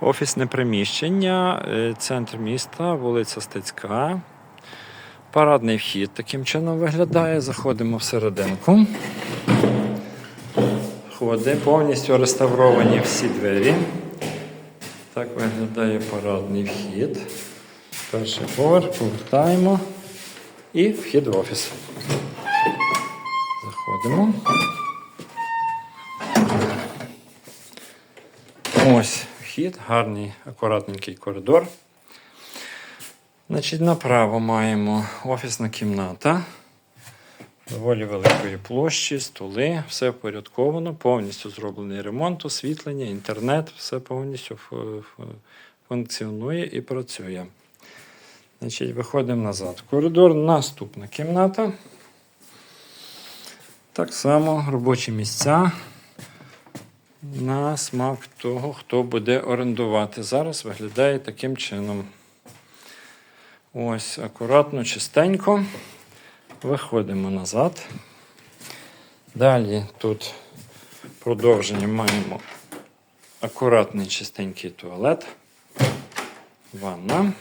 Офісне приміщення, е, центр міста, вулиця Стецька. Парадний вхід таким чином виглядає. Заходимо всерединку. Входи, повністю реставровані всі двері. Так виглядає парадний вхід. Перший поверх, повертаємо і вхід в офіс. Заходимо. Ось вхід, гарний, акуратненький коридор. Значить, направо маємо офісна кімната. Доволі великої площі, столи, все впорядковано, повністю зроблений ремонт, освітлення, інтернет, все повністю функціонує і працює. Значить, виходимо назад. Коридор, наступна кімната. Так само робочі місця на смак того, хто буде орендувати. Зараз виглядає таким чином. Ось, акуратно, чистенько. Виходимо назад. Далі тут продовження маємо акуратний чистенький туалет, ванна.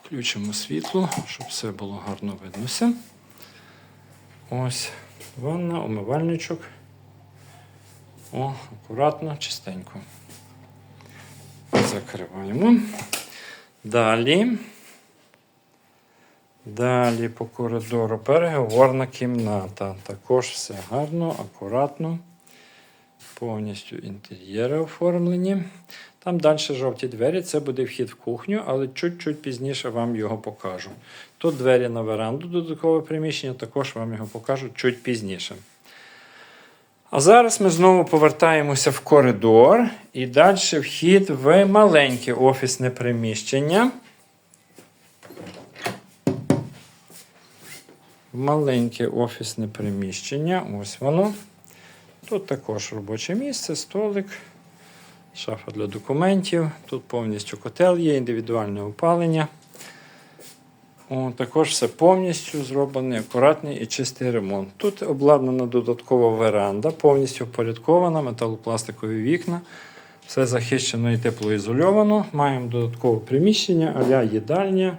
Включимо світло, щоб все було гарно виднося. Ось ванна, умивальничок. О, акуратно, чистенько. Закриваємо. Далі. Далі по коридору переговорна кімната. Також все гарно, акуратно. Повністю інтер'єри оформлені. Там далі жовті двері, це буде вхід в кухню, але чуть-чуть пізніше вам його покажу. Тут двері на веранду, додаткове приміщення, також вам його покажу чуть пізніше. А зараз ми знову повертаємося в коридор і далі вхід в маленьке офісне приміщення. Маленьке офісне приміщення. Ось воно. Тут також робоче місце, столик, шафа для документів. Тут повністю котел є, індивідуальне опалення. Також все повністю зроблений, акуратний і чистий ремонт. Тут обладнана додаткова веранда, повністю впорядкована, металопластикові вікна. Все захищено і теплоізольовано. Маємо додаткове приміщення, аля їдальня.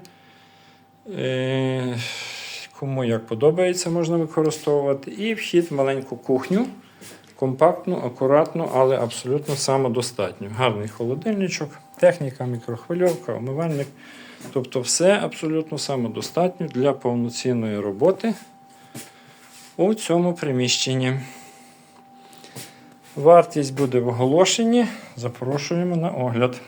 Е, кому як подобається, можна використовувати. І вхід в маленьку кухню. Компактну, акуратну, але абсолютно самодостатню. Гарний холодильничок, техніка, мікрохвильовка, умивальник. Тобто все абсолютно самодостатньо для повноцінної роботи у цьому приміщенні. Вартість буде в оголошенні. Запрошуємо на огляд.